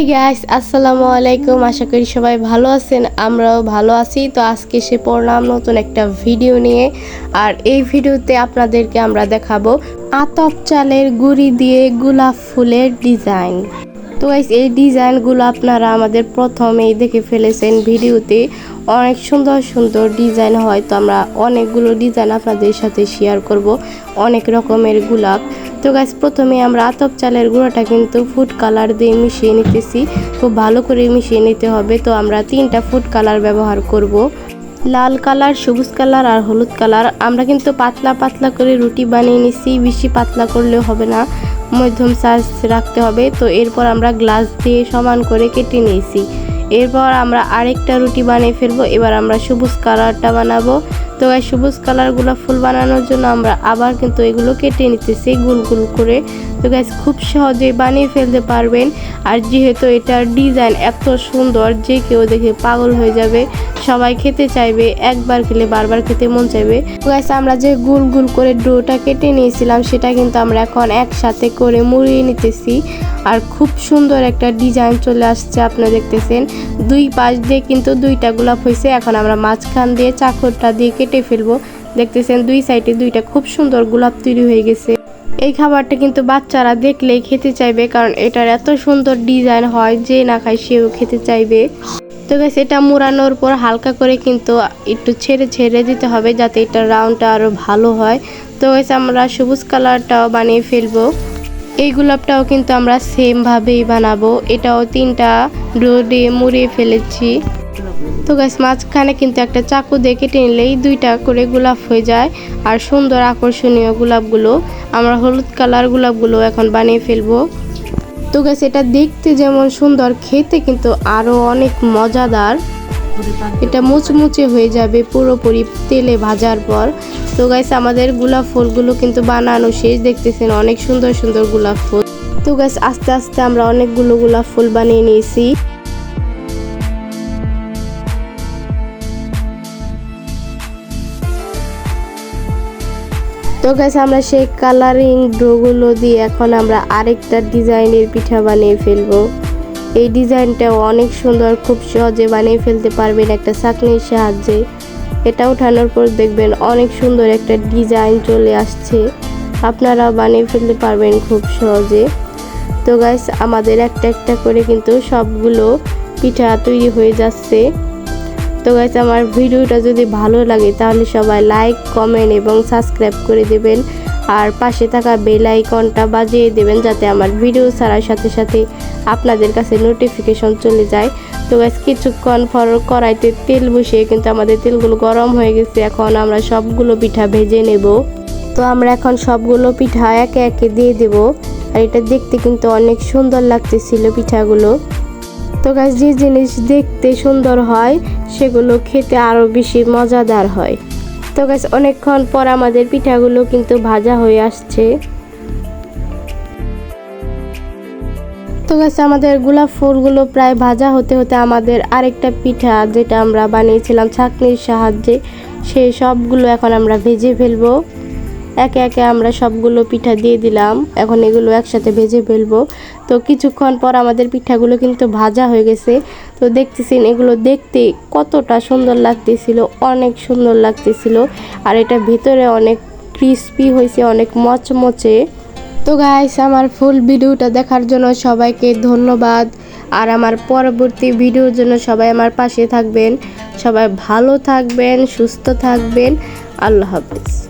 Hey guys আসসালামু আলাইকুম আশা করি সবাই ভালো আছেন, আমরাও ভালো আছি। তো আজকে সে পড়লাম নতুন একটা ভিডিও নিয়ে। আর এই ভিডিওতে আপনাদেরকে আমরা দেখাবো আতপ চালের গুড়ি দিয়ে গোলাপ ফুলের ডিজাইন তো গাইস এই ডিজাইনগুলো আপনারা আমাদের প্রথমেই দেখে ফেলেছেন ভিডিওতে। অনেক সুন্দর সুন্দর ডিজাইন হয়, তো আমরা অনেকগুলো ডিজাইন আপনাদের সাথে শেয়ার করব, অনেক রকমের গোলাপ তো গাছ প্রথমে আমরা আতপ চালের গুঁড়োটা কিন্তু ফুড কালার দিয়ে মিশিয়ে নিতেছি, খুব ভালো করে মিশিয়ে নিতে হবে। তো আমরা তিনটা ফুড কালার ব্যবহার করব। লাল কালার, সবুজ কালার আর হলুদ কালার। আমরা কিন্তু পাতলা পাতলা করে রুটি বানিয়ে নিছি, বেশি পাতলা করলেও হবে না। মধ্যম সাইজ রাখতে হবে। তো এরপর আমরা গ্লাস দিয়ে সমান করে কেটে নিয়েছি। এরপর আমরা আরেকটা রুটি বানিয়ে ফেলব। এবার আমরা সবুজ কালারটা বানাবো। তো এই সবুজ কালারগুলো ফুল বানানোর জন্য আমরা আবার কিন্তু এগুলো কেটে নিতেছি গুল গুল করে। তো গাছ খুব সহজে বানিয়ে ফেলতে পারবেন। আর যেহেতু এটার ডিজাইন এত সুন্দর, যে কেউ দেখে পাগল হয়ে যাবে। সবাই খেতে চাইবে, একবার খেলে বারবার খেতে মন চাইবে। আমরা যে গুল গুল করে ডোটা কেটে নিয়েছিলাম, সেটা কিন্তু আমরা এখন একসাথে করে মুড়িয়ে নিতেছি। আর খুব সুন্দর একটা ডিজাইন চলে আসছে, আপনারা দেখতেছেন। দুই পাশ দিয়ে কিন্তু দুইটা গোলাপ হয়েছে, এখন আমরা মাঝখান দিয়ে চাকরটা দিয়ে কেটে ফেলব। দেখতেছেন, দুই সাইডে দুইটা খুব সুন্দর গোলাপ তৈরি হয়ে গেছে। এই খাবারটা কিন্তু বাচ্চারা দেখলেই খেতে চাইবে, কারণ এটার এত সুন্দর ডিজাইন হয়, যে না খায় সেও খেতে চাইবে। তো গাছ এটা মুড়ানোর পর হালকা করে কিন্তু একটু ছেড়ে ছেড়ে দিতে হবে যাতে এটা রাউন্ডটা আরও ভালো হয়। তো গাছ আমরা সবুজ কালারটাও বানিয়ে ফেলব। এই গোলাপটাও কিন্তু আমরা সেমভাবেই বানাবো। এটাও তিনটা ডো দিয়ে মুড়িয়ে ফেলেছি। তো গাছ মাঝখানে কিন্তু একটা চাকু দিয়ে কেটে নিলেই দুইটা করে গোলাপ হয়ে যায়। আর সুন্দর আকর্ষণীয় গোলাপগুলো, আমরা হলুদ কালার গোলাপগুলো এখন বানিয়ে ফেলব। তো গাছ এটা দেখতে যেমন সুন্দর, খেতে কিন্তু আরও অনেক মজাদার। এটা মুচমুচে হয়ে যাবে পুরোপুরি তেলে ভাজার পর। তো গাছ আমাদের গোলাপ ফুলগুলো কিন্তু বানানো শেষ। দেখতেছেন অনেক সুন্দর সুন্দর গোলাপ ফুল। তো গাছ আস্তে আস্তে আমরা অনেকগুলো গোলাপ ফুল বানিয়ে নিয়েছি। তো গাছ আমরা সেই কালারিং ড্রোগুলো দিয়ে এখন আমরা আরেকটা ডিজাইনের পিঠা বানিয়ে ফেলব। এই ডিজাইনটাও অনেক সুন্দর, খুব সহজে বানিয়ে ফেলতে পারবেন একটা চাকনির সাহায্যে। এটা ওঠানোর পর দেখবেন অনেক সুন্দর একটা ডিজাইন চলে আসছে। আপনারা বানিয়ে ফেলতে পারবেন খুব সহজে। তো গাইস আমাদের একটা একটা করে কিন্তু সবগুলো পিঠা তৈরি হয়ে যাচ্ছে। তো গাইস আমার ভিডিওটা যদি ভালো লাগে, তাহলে সবাই লাইক কমেন্ট এবং সাবস্ক্রাইব করে দেবেন। আর পাশে থাকা বেল আইকনটা বাজিয়ে দেবেন যাতে আমার ভিডিও ছাড়ার সাথে সাথে আপনাদের কাছে নোটিফিকেশন চলে যায়। তো গাছ কিছুক্ষণ পর কড়াইতে তেল বসিয়ে কিন্তু আমাদের তেলগুলো গরম হয়ে গেছে। এখন আমরা সবগুলো পিঠা ভেজে নেব। তো আমরা এখন সবগুলো পিঠা একে একে দিয়ে দেব। আর এটা দেখতে কিন্তু অনেক সুন্দর লাগতেছিল পিঠাগুলো। তো গাছ যে জিনিস দেখতে সুন্দর হয়, সেগুলো খেতে আরও বেশি মজাদার হয়। তো গাছ অনেকক্ষণ পর আমাদের পিঠাগুলো কিন্তু ভাজা হয়ে আসছে। তো গাছ আমাদের গোলাপ ফুলগুলো প্রায় ভাজা হতে হতে আমাদের আরেকটা পিঠা যেটা আমরা বানিয়েছিলাম ছাকনির সাহায্যে, সেই সবগুলো এখন আমরা ভেজে ফেলব। একে একে আমরা সবগুলো পিঠা দিয়ে দিলাম। এখন এগুলো একসাথে ভেজে ফেলব। তো কিছুক্ষণ পর আমাদের পিঠাগুলো কিন্তু ভাজা হয়ে গেছে। তো দেখতেছেন, এগুলো দেখতে কতটা সুন্দর লাগতেছিল, অনেক সুন্দর লাগতেছিল। আর এটা ভিতরে অনেক ক্রিস্পি হয়েছে, অনেক মচমচে। তো গাইস আমার ফুল ভিডিওটা দেখার জন্য সবাইকে ধন্যবাদ। আর আমার পরবর্তী ভিডিওর জন্য সবাই আমার পাশে থাকবেন। সবাই ভালো থাকবেন, সুস্থ থাকবেন। আল্লাহ হাফিজ।